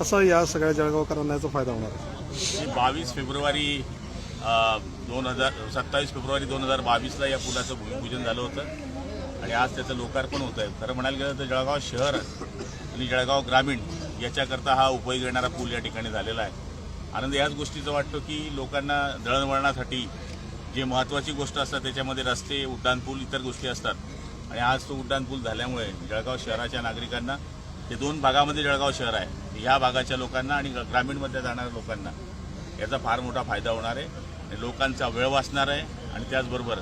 कसा या सगळ्या जळगावकरांना याचा फायदा होणार आहे? बावीस फेब्रुवारी दोन हजार सत्तावीस फेब्रुवारी दोन हजार बावीसला या पुलाचं भूमिपूजन झालं होतं. आणि आज त्याचं लोकार्पण होत आहे खरं म्हणायला गेलं तर जळगाव शहर आणि जळगाव ग्रामीण याच्याकरता हा उपयोग येणारा पूल या ठिकाणी झालेला आहे. आनंद याच गोष्टीचा वाटतो की लोकांना दळणवळणासाठी जे महत्त्वाची गोष्ट असतात त्याच्यामध्ये रस्ते उड्डाणपूल इतर गोष्टी असतात. आणि आज तो उड्डाणपूल झाल्यामुळे जळगाव शहराच्या नागरिकांना ते दोन भागामध्ये जळगाव शहर आहे. ह्या भागाच्या लोकांना आणि ग्रामीणमध्ये जाणाऱ्या लोकांना याचा फार मोठा फायदा होणार आहे. आणि लोकांचा वेळ वाचणार आहे. आणि त्याचबरोबर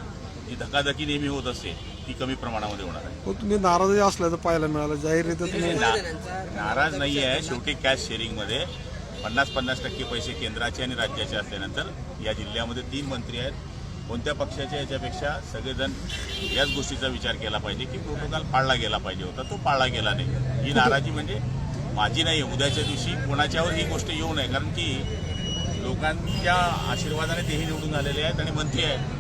जी धकाधकी नेहमी होत असते ती कमी प्रमाणामध्ये होणार आहे. हो तुम्ही नाराजही असल्याचं पाहायला मिळालं. ना- नाराज नाही आहे शेवटी कॅश शेअरिंगमध्ये पन्नास पन्नास टक्के पैसे केंद्राचे आणि राज्याचे असल्यानंतर या जिल्ह्यामध्ये तीन मंत्री आहेत. कोणत्या पक्षाच्या याच्यापेक्षा सगळेजण याच गोष्टीचा विचार केला पाहिजे की प्रोटोकॉल पाळला गेला पाहिजे होता. तो पाळला गेला नाही. ही नाराजी म्हणजे माझी नाही आहे. उद्याच्या दिवशी कोणाच्यावर ही गोष्ट येऊ नये. कारण की लोकांच्या आशीर्वादाने तेही निवडून आलेले आहेत आणि मंत्री आहेत.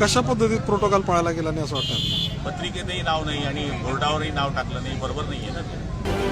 कशा पद्धतीत प्रोटोकॉल पाळायला गेला नाही असं वाटतं? पत्रिकेतही नाव नाही आणि बोर्डावरही नाव टाकलं नाही. बरोबर नाही आहे ना